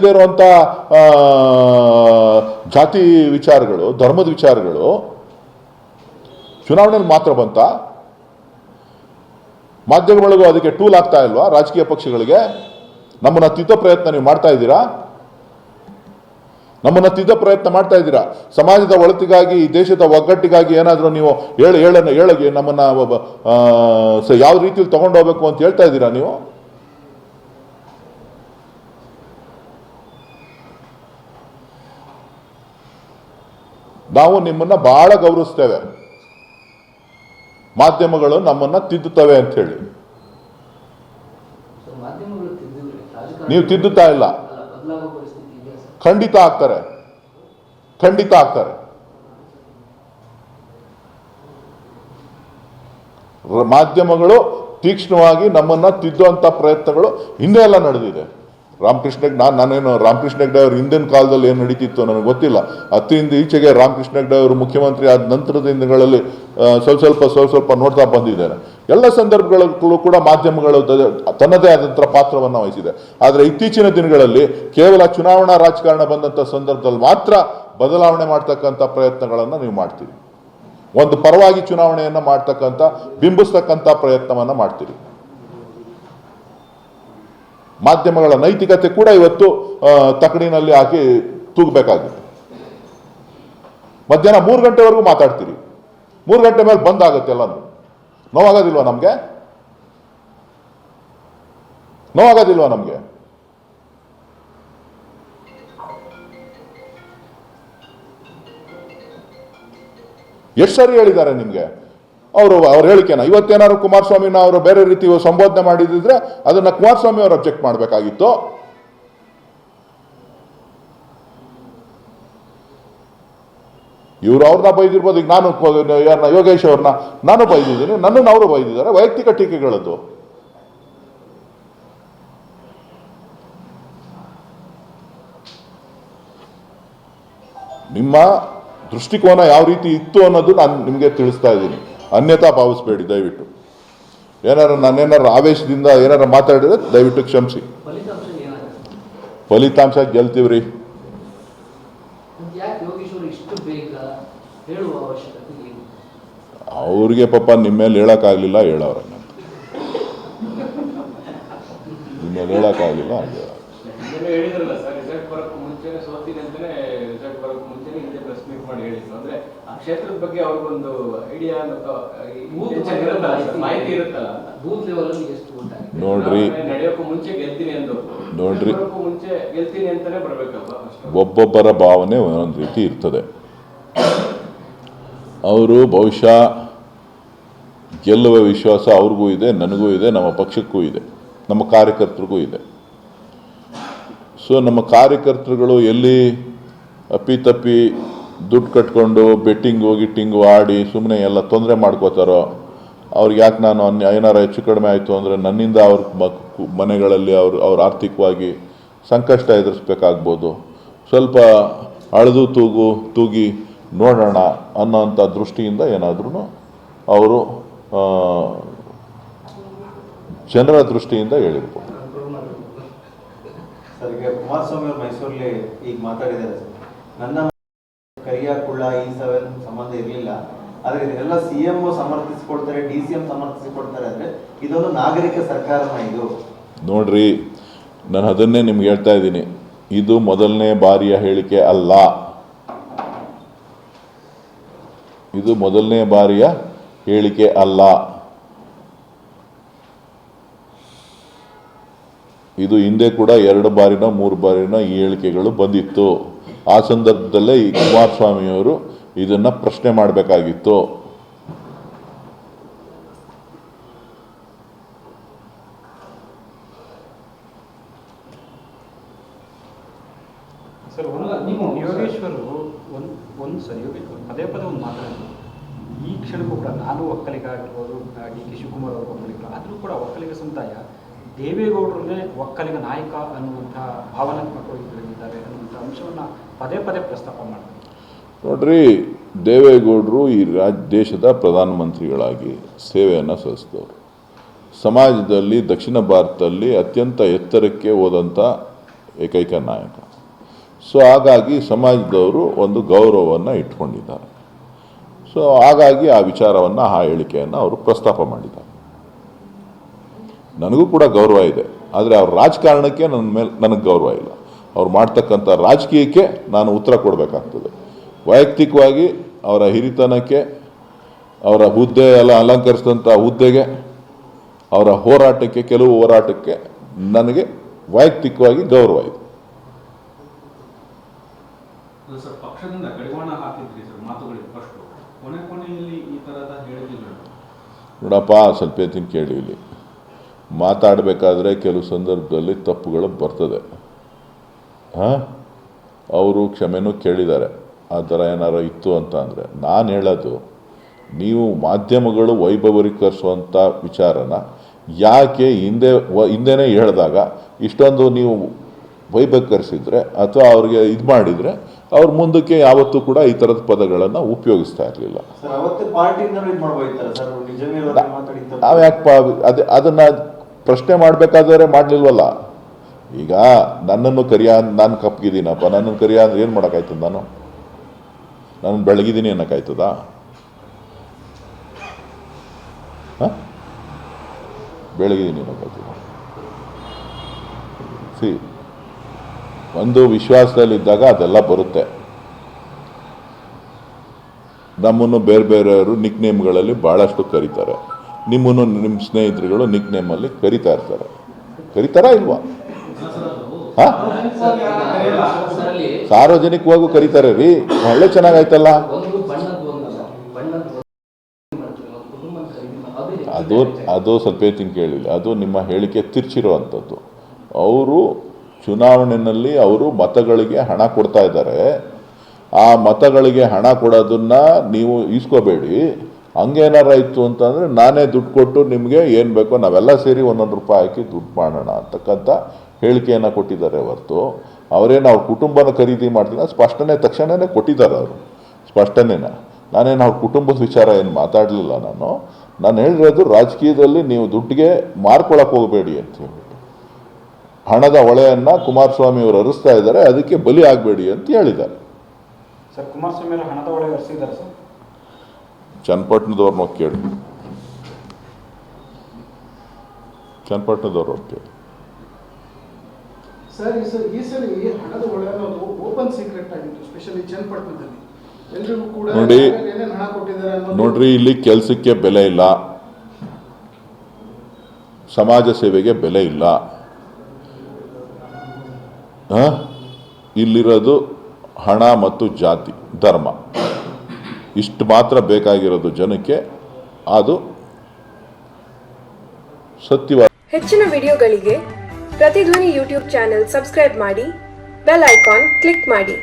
ಇಲ್ಲದೆ ಇರುವಂಥ ಜಾತಿ ವಿಚಾರಗಳು, ಧರ್ಮದ ವಿಚಾರಗಳು, ಚುನಾವಣೆಯಲ್ಲಿ ಮಾತ್ರ ಬಂತ. ಮಾಧ್ಯಮಗಳಿಗೂ ಅದಕ್ಕೆ ಟೂಲ್ ಆಗ್ತಾ ಇಲ್ವಾ? ರಾಜಕೀಯ ಪಕ್ಷಗಳಿಗೆ? ನಮ್ಮನ್ನು ತಿದ್ದ ಪ್ರಯತ್ನ ನೀವು ಮಾಡ್ತಾ ಇದ್ದೀರಾ? ನಮ್ಮನ್ನು ತಿದ್ದ ಪ್ರಯತ್ನ ಮಾಡ್ತಾ ಇದ್ದೀರಾ? ಸಮಾಜದ ಒಳತಿಗಾಗಿ, ದೇಶದ ಒಗ್ಗಟ್ಟಿಗಾಗಿ ಏನಾದರೂ ನೀವು ಹೇಳ ಹೇಳನ್ನು ಹೇಳಗೆ ನಮ್ಮನ್ನ ಯಾವ ರೀತಿಯಲ್ಲಿ ತಗೊಂಡೋಗ್ಬೇಕು ಅಂತ ಹೇಳ್ತಾ ಇದ್ದೀರಾ ನೀವು? ನಾವು ನಿಮ್ಮನ್ನು ಬಹಳ ಗೌರವಿಸ್ತೇವೆ. ಮಾಧ್ಯಮಗಳು ನಮ್ಮನ್ನ ತಿದ್ದುತ್ತವೆ ಅಂತ ತಿದ್ದಿದ್ರೆ ನೀವು ತಿದ್ದುತ್ತಾ ಇಲ್ಲ. ಖಂಡಿತ ಆಗ್ತಾರೆ. ಖಂಡಿತ ಆಗ್ತಾರೆ. ಮಾಧ್ಯಮಗಳು ತೀಕ್ಷ್ಣವಾಗಿ ನಮ್ಮನ್ನ ತಿದ್ದುವಂತ ಪ್ರಯತ್ನಗಳು ಹಿಂದೆ ಎಲ್ಲ ನಡೆದಿದೆ. ರಾಮಕೃಷ್ಣ ನಾನು ನಾನೇನು ರಾಮಕೃಷ್ಣ ಹೆಗ್ಡೆ ಅವ್ರ ಹಿಂದಿನ ಕಾಲದಲ್ಲಿ ಏನು ನಡೀತಿತ್ತು ನನಗೆ ಗೊತ್ತಿಲ್ಲ. ಅತ್ತಿಂದ ಈಚೆಗೆ ರಾಮಕೃಷ್ಣ ಹೆಗ್ಡೆ ಅವರು ಮುಖ್ಯಮಂತ್ರಿ ಆದ ನಂತರದ ದಿನಗಳಲ್ಲಿ ಸ್ವಲ್ಪ ಸ್ವಲ್ಪ ಸ್ವಲ್ಪ ಸ್ವಲ್ಪ ನೋಡ್ತಾ ಬಂದಿದ್ದೇನೆ ಎಲ್ಲ ಸಂದರ್ಭಗಳಲ್ಲೂ ಕೂಡ ಮಾಧ್ಯಮಗಳು ತನ್ನದೇ ಆದಂಥ ಪಾತ್ರವನ್ನು ವಹಿಸಿದೆ. ಆದರೆ ಇತ್ತೀಚಿನ ದಿನಗಳಲ್ಲಿ ಕೇವಲ ಚುನಾವಣಾ ರಾಜಕಾರಣ ಬಂದಂಥ ಸಂದರ್ಭದಲ್ಲಿ ಮಾತ್ರ ಬದಲಾವಣೆ ಮಾಡ್ತಕ್ಕಂಥ ಪ್ರಯತ್ನಗಳನ್ನು ನೀವು ಮಾಡ್ತೀರಿ. ಒಂದು ಪರವಾಗಿ ಚುನಾವಣೆಯನ್ನು ಮಾಡ್ತಕ್ಕಂಥ, ಬಿಂಬಿಸ್ತಕ್ಕಂಥ ಪ್ರಯತ್ನವನ್ನು ಮಾಡ್ತೀರಿ. ಮಾಧ್ಯಮಗಳ ನೈತಿಕತೆ ಕೂಡ ಇವತ್ತು ತಕಡಿನಲ್ಲಿ ಹಾಕಿ ತೂಗಬೇಕಾಗಿದೆ. ಮಧ್ಯಾಹ್ನ ಮೂರು ಗಂಟೆವರೆಗೂ ಮಾತಾಡ್ತೀರಿ. ಮೂರು ಗಂಟೆ ಮೇಲೆ ಬಂದ್ ಆಗುತ್ತೆ ಎಲ್ಲನೂ. ನೋವಾಗೋದಿಲ್ವಾ ನಮಗೆ? ನೋವಾಗೋದಿಲ್ವಾ ನಮಗೆ? ಎಷ್ಟು ಸರಿ ಹೇಳಿದ್ದಾರೆ ನಿಮಗೆ? ಅವರು, ಅವ್ರ ಹೇಳಿಕೆನ, ಇವತ್ತೇನಾದ್ರು ಕುಮಾರಸ್ವಾಮಿನ ಅವರು ಬೇರೆ ರೀತಿ ಸಂಬೋಧನೆ ಮಾಡಿದ್ರೆ ಅದನ್ನ ಕುಮಾರಸ್ವಾಮಿ ಅವರು ಅಬ್ಜೆಕ್ಟ್ ಮಾಡಬೇಕಾಗಿತ್ತು. ಇವ್ರು ಅವ್ರನ್ನ ಬೈದಿರ್ಬೋದು, ಈಗ ನಾನು ಯಾರನ್ನ ಯೋಗೇಶ್ ಅವ್ರನ್ನ ನಾನು ಬೈದಿದ್ದೀನಿ, ನನ್ನನ್ನು ಅವರು ಬೈದಿದ್ದಾರೆ, ವೈಯಕ್ತಿಕ ಟೀಕೆಗಳದ್ದು. ನಿಮ್ಮ ದೃಷ್ಟಿಕೋನ ಯಾವ ರೀತಿ ಇತ್ತು ಅನ್ನೋದು ನಾನು ನಿಮಗೆ ತಿಳಿಸ್ತಾ ಇದ್ದೀನಿ. ಅನ್ಯತಾ ಭಾವಿಸ್ಬೇಡಿ ದಯವಿಟ್ಟು. ಏನಾರು ನಾನೇನಾರು ಆವೇಶದಿಂದ ಏನಾರು ಮಾತಾಡಿದ್ರೆ ದಯವಿಟ್ಟು ಕ್ಷಮಿಸಿ. ಫಲಿತಾಂಶ ಗೆಲ್ತೀವ್ರಿ. ಮತ್ತೆ ಯಾಕೆ ಯೋಗೇಶ್ವರ್ ಇಷ್ಟು ಬೇಗ ಹೇಳುವ ಅವಶ್ಯಕತೆ ಏನು? ಅವ್ರಿಗೆ ಪಾಪ ನಿಮ್ಮ ಮೇಲೆ ಹೇಳೋಕ್ಕಾಗಲಿಲ್ಲ ಹೇಳೋರ ನಿಮ್ಮ ಮೇಲೆ ಹೇಳೋಕ್ಕಾಗಲಿಲ್ಲ ಹಾಗೆ ಕ್ಷೇತ್ರದ ಬಗ್ಗೆ ಅವ್ರಿಗೊಂದು ಐಡಿಯಾ ಮಾಹಿತಿ ಇರುತ್ತಲ್ಲ? ಬೂತ್ ಲೆವೆಲ್ ಅಲ್ಲಿ ಎಷ್ಟು ನೋಡ್ರಿ. ನಡೆಯೋಕ್ಕೂ ಮುಂಚೆ ಗೆಲ್ತೀನಿ ಅಂದ್ರು ನೋಡ್ರಿ. ಮುಂಚೆ ಗೆಲ್ತೀನಿ ಅಂತಾನೆ ಬರ್ಬೇಕಲ್ವಾ ಒಬ್ಬೊಬ್ಬರ ಭಾವನೆ ಒಂದೊಂದು ರೀತಿ ಇರ್ತದೆ. ಅವರು ಬಹುಶಃ ಗೆಲ್ಲುವ ವಿಶ್ವಾಸ ಅವ್ರಿಗೂ ಇದೆ ನನಗೂ ಇದೆ ನಮ್ಮ ಪಕ್ಷಕ್ಕೂ ಇದೆ ನಮ್ಮ ಕಾರ್ಯಕರ್ತರಿಗೂ ಇದೆ. ಸೊ ನಮ್ಮ ಕಾರ್ಯಕರ್ತರುಗಳು ಎಲ್ಲಿ ಅಪ್ಪಿತಪ್ಪಿ ದುಡ್ಡು ಕಟ್ಕೊಂಡು ಬೆಟ್ಟಿಂಗು ಗಿಟ್ಟಿಂಗು ಆಡಿ ಸುಮ್ಮನೆ ಎಲ್ಲ ತೊಂದರೆ ಮಾಡ್ಕೋತಾರೋ ಅವ್ರಿಗೆ ಯಾಕೆ ನಾನು ಅನ್ಯ, ಏನಾರ ಹೆಚ್ಚು ಕಡಿಮೆ ಆಯಿತು ಅಂದರೆ ನನ್ನಿಂದ ಅವ್ರ ಮನೆಗಳಲ್ಲಿ ಅವ್ರು, ಅವ್ರ ಆರ್ಥಿಕವಾಗಿ ಸಂಕಷ್ಟ ಎದುರಿಸ್ಬೇಕಾಗ್ಬೋದು. ಸ್ವಲ್ಪ ಅಳೆದು ತೂಗು, ತೂಗಿ ನೋಡೋಣ ಅನ್ನೋಂಥ ದೃಷ್ಟಿಯಿಂದ ಏನಾದ್ರೂ ಅವರು ಜನರ ದೃಷ್ಟಿಯಿಂದ ಹೇಳಿರ್ಬೋದು. ಈಗ ಮಾತಾಡಿದ್ದಾರೆ ನನ್ನ ಕರಿಯ ಈ ಸಭೆ ಸಂಬಂಧ ಇರಲಿಲ್ಲ. ಆದ್ರೆ ಇದನ್ನೆಲ್ಲ ಸಿ ಎಂ ಸಮರ್ಥಿಸಿಕೊಡ್ತಾರೆ ಡಿ ಸಿ ಎಂ ಸಮರ್ಥಿಸಿಕೊಡ್ತಾರೆ ಅಂದ್ರೆ ಇದೊಂದು ನಾಗರಿಕ ಸರ್ಕಾರನ ಇದು. ನೋಡ್ರಿ, ನಾನು ಅದನ್ನೇ ನಿಮ್ಗೆ ಹೇಳ್ತಾ ಇದ್ದೀನಿ. ಇದು ಮೊದಲನೇ ಬಾರಿಯ ಹೇಳಿಕೆ ಅಲ್ಲ. ಇದು ಮೊದಲನೇ ಬಾರಿಯ ಹೇಳಿಕೆ ಅಲ್ಲ. ಇದು ಹಿಂದೆ ಕೂಡ ಎರಡು ಬಾರಿನ ಮೂರು ಬಾರಿನ ಈ ಹೇಳಿಕೆಗಳು ಬಂದಿತ್ತು. ಆ ಸಂದರ್ಭದಲ್ಲೇ ಈ ಕುಮಾರಸ್ವಾಮಿಯವರು ಇದನ್ನ ಪ್ರಶ್ನೆ ಮಾಡಬೇಕಾಗಿತ್ತು. ಪದೇ ಒಂದು ಈ ಕ್ಷಣಕ್ಕೂ ಕೂಡ ನಾನು ಒಕ್ಕಲಿಗ ಆಗಿರ್ಬೋದು ಡಿ ಕೆ ಶಿವಕುಮಾರ್ ಅವರು ಒಕ್ಕಲಿಗರು, ಆದರೂ ಕೂಡ ಒಕ್ಕಲಿಗ ಸಮುದಾಯ ದೇವೇಗೌಡರನ್ನೇ ಒಕ್ಕಲಿಗ ನಾಯಕ ಅನ್ನುವಂಥ ಭಾವನಾತ್ಮಕವಾಗಿ ಬೆಳೆದಿದ್ದಾರೆ ಅನ್ನುವಂಥ ಅಂಶವನ್ನು ಪದೇ ಪದೇ ಪ್ರಸ್ತಾಪ ಮಾಡ್ತಾರೆ. ನೋಡ್ರಿ, ದೇವೇಗೌಡರು ಈ ರಾಜ್ಯ ದೇಶದ ಪ್ರಧಾನಮಂತ್ರಿಗಳಾಗಿ ಸೇವೆಯನ್ನು ಸಲ್ಲಿಸಿದವರು. ಸಮಾಜದಲ್ಲಿ ದಕ್ಷಿಣ ಭಾರತದಲ್ಲಿ ಅತ್ಯಂತ ಎತ್ತರಕ್ಕೆ ಹೋದಂಥ ಏಕೈಕ ನಾಯಕ. ಸೊ, ಹಾಗಾಗಿ ಸಮಾಜದವರು ಒಂದು ಗೌರವವನ್ನು ಇಟ್ಕೊಂಡಿದ್ದಾರೆ. ಸೊ, ಹಾಗಾಗಿ ಆ ವಿಚಾರವನ್ನು, ಆ ಹೇಳಿಕೆಯನ್ನು ಅವರು ಪ್ರಸ್ತಾಪ ಮಾಡಿದ್ದಾರೆ. ನನಗೂ ಕೂಡ ಗೌರವ ಇದೆ. ಆದರೆ ಅವ್ರ ರಾಜಕಾರಣಕ್ಕೆ ನನ್ನ ಮೇಲೆ ನನಗೆ ಗೌರವ ಇಲ್ಲ. ಅವ್ರು ಮಾಡ್ತಕ್ಕಂಥ ರಾಜಕೀಯಕ್ಕೆ ನಾನು ಉತ್ತರ ಕೊಡಬೇಕಾಗ್ತದೆ. ವೈಯಕ್ತಿಕವಾಗಿ ಅವರ ಹಿರಿತನಕ್ಕೆ ಅವರ ಹುದ್ದೆ ಎಲ್ಲ ಅಲಂಕರಿಸಿದಂಥ ಹುದ್ದೆಗೆ ಅವರ ಹೋರಾಟಕ್ಕೆ ಕೆಲವು ಹೋರಾಟಕ್ಕೆ ನನಗೆ ವೈಯಕ್ತಿಕವಾಗಿ ಗೌರವ ಇದೆ. ನೋಡಪ್ಪ ಸ್ವಲ್ಪ ಎತ್ತಿನ ಕೇಳಿ ಇಲ್ಲಿ. ಮಾತಾಡಬೇಕಾದ್ರೆ ಕೆಲವು ಸಂದರ್ಭದಲ್ಲಿ ತಪ್ಪುಗಳು ಬರ್ತದೆ. ಹಾಂ? ಅವರು ಕ್ಷಮೆನೂ ಕೇಳಿದ್ದಾರೆ. ಆ ಥರ ಏನಾರು ಇತ್ತು ಅಂತ ಅಂದರೆ ನಾನು ಹೇಳೋದು ನೀವು ಮಾಧ್ಯಮಗಳು ವೈಭವೀಕರಿಸುವಂಥ ವಿಚಾರನ ಯಾಕೆ ಹಿಂದೆ ವ ಹಿಂದೆನೇ ಹೇಳಿದಾಗ ಇಷ್ಟೊಂದು ನೀವು ವೈಭವೀಕರಿಸಿದ್ರೆ ಅಥವಾ ಅವ್ರಿಗೆ ಇದು ಮಾಡಿದರೆ ಅವ್ರ ಮುಂದಕ್ಕೆ ಯಾವತ್ತೂ ಕೂಡ ಈ ಥರದ ಪದಗಳನ್ನು ಉಪಯೋಗಿಸ್ತಾ ಇರಲಿಲ್ಲ. ನಾವು ಯಾಕೆ ಅದೇ ಅದನ್ನು ಪ್ರಶ್ನೆ ಮಾಡಬೇಕಾದ್ರೆ ಮಾಡಲಿಲ್ವಲ್ಲ? ಈಗ ನನ್ನನ್ನು ಕರಿಯ, ನಾನು ಕಪ್ಪಗಿದ್ದೀನಪ್ಪ ನನ್ನನ್ನು ಕರಿಯ ಅಂದ್ರೆ ಏನು ಮಾಡೋಕ್ಕಾಯ್ತದ ನಾನು? ನಾನು ಬೆಳಗಿದ್ದೀನಿ ಅನ್ನೋಕ್ಕಾಯ್ತದ? ಬೆಳಗಿದ್ದೀನಿ ಅನ್ನೋಕ್ಕಾಯ್ತದ? ಸಿ, ಒಂದು ವಿಶ್ವಾಸದಲ್ಲಿದ್ದಾಗ ಅದೆಲ್ಲ ಬರುತ್ತೆ. ನಮ್ಮನ್ನು ಬೇರೆ ಬೇರೆಯವರು ನಿಕ್ ನೇಮ್ಗಳಲ್ಲಿ ಭಾಳಷ್ಟು ಕರೀತಾರೆ. ನಿಮ್ಮನ್ನು ನಿಮ್ಮ ಸ್ನೇಹಿತರುಗಳು ನಿಕ್ ನೇಮಲ್ಲಿ ಕರಿತಾ ಇರ್ತಾರೆ. ಕರಿತಾರಾ ಇಲ್ವಾ? ಹಾಂ? ಸಾರ್ವಜನಿಕವಾಗೂ ಕರೀತಾರೆ ರೀ. ಒಳ್ಳೆ ಚೆನ್ನಾಗಾಯ್ತಲ್ಲ? ಅದು ಅದು ಸ್ವಲ್ಪ ಹೇಳ್ತೀನಿ ಕೇಳಿಲ್ಲ ಅದು ನಿಮ್ಮ ಹೇಳಿಕೆ ತಿರ್ಚಿರುವಂಥದ್ದು ಅವರು ಚುನಾವಣೆಯಲ್ಲಿ ಅವರು ಮತಗಳಿಗೆ ಹಣ ಕೊಡ್ತಾ ಇದ್ದಾರೆ. ಆ ಮತಗಳಿಗೆ ಹಣ ಕೊಡೋದನ್ನ ನೀವು ಈಸ್ಕೋಬೇಡಿ. ಹಂಗೇನಾರ ಇತ್ತು ಅಂತಂದರೆ ನಾನೇ ದುಡ್ಡು ಕೊಟ್ಟು ನಿಮಗೆ ಏನು ಬೇಕೋ ನಾವೆಲ್ಲ ಸೇರಿ ಒಂದೊಂದು ರೂಪಾಯಿ ಹಾಕಿ ದುಡ್ಡು ಮಾಡೋಣ ಅಂತಕ್ಕಂಥ ಹೇಳಿಕೆಯನ್ನು ಕೊಟ್ಟಿದ್ದಾರೆ ಹೊರತು. ಅವರೇನು ಅವ್ರ ಕುಟುಂಬನ ಖರೀದಿ ಮಾಡ್ತೀನಿ ಸ್ಪಷ್ಟನೆ ತಕ್ಷಣವೇ ಕೊಟ್ಟಿದ್ದಾರೆ ಅವರು. ಸ್ಪಷ್ಟನೇನ. ನಾನೇನು ಅವ್ರ ಕುಟುಂಬದ ವಿಚಾರ ಏನು ಮಾತಾಡಲಿಲ್ಲ ನಾನು. ನಾನು ಹೇಳಿರೋದು ರಾಜಕೀಯದಲ್ಲಿ ನೀವು ದುಡ್ಡಿಗೆ ಮಾರ್ಕೊಳಕ್ಕೆ ಹೋಗಬೇಡಿ ಅಂತ ಹೇಳ್ಬಿಟ್ಟು. ಹಣದ ಹೊಳೆಯನ್ನು ಕುಮಾರಸ್ವಾಮಿ ಅವರು ಅರಿಸ್ತಾ ಇದ್ದಾರೆ, ಅದಕ್ಕೆ ಬಲಿ ಆಗಬೇಡಿ ಅಂತ ಹೇಳಿದ್ದಾರೆ. ಸರ್, ಕುಮಾರಸ್ವಾಮಿ ಅವರು ಹಣದ ಹೊಳೆ ಹರಿಸಿದ್ದಾರೆ ಸರ್. ಚನ್ನಪಟ್ಟಣದವ್ರನ್ನ ನೋಡಿ ಕೇಳಿ. ಚನ್ನಪಟ್ಟಣದವ್ರು ಕೇಳಿ. ಸರ್ ಈ ಸರ್ ಈ ಸರಿ ಹಣದ ಒಳ ಅನ್ನೋದು ಓಪನ್ ಸೀಕ್ರೆಟ್ ಆಗಿತ್ತು ಸ್ಪೆಷಲಿ ಚನ್ನಪಟ್ಟಣದಲ್ಲಿ. ಎಲ್ರಿಗೂ ಕೂಡ ನೋಡಿ. ಯಾರ್ಯಾರು ಹಣ ಕೊಟ್ಟಿದ್ದಾರೆ ಅನ್ನೋದು ನೋಡ್ರಿ ಇಲ್ಲಿ ಕೆಲಸಕ್ಕೆ ಬೆಲೆ ಇಲ್ಲ. ಸಮಾಜ ಸೇವೆಗೆ ಬೆಲೆ ಇಲ್ಲ? ಇಲ್ಲಿರೋದು ಹಣ ಮತ್ತು ಜಾತಿ ಧರ್ಮ. ಇಷ್ಟು ಮಾತ್ರ ಬೇಕಾಗಿರೋದು ಜನಕ್ಕೆ, ಅದು ಸತ್ಯವಾದ ಹೆಚ್ಚಿನ ವಿಡಿಯೋಗಳಿಗೆ ಪ್ರತಿಧ್ವನಿ ಯೂಟ್ಯೂಬ್ ಚಾನೆಲ್ ಸಬ್ಸ್ಕ್ರೈಬ್ ಮಾಡಿ, ಬೆಲ್ ಐಕಾನ್ ಕ್ಲಿಕ್ ಮಾಡಿ.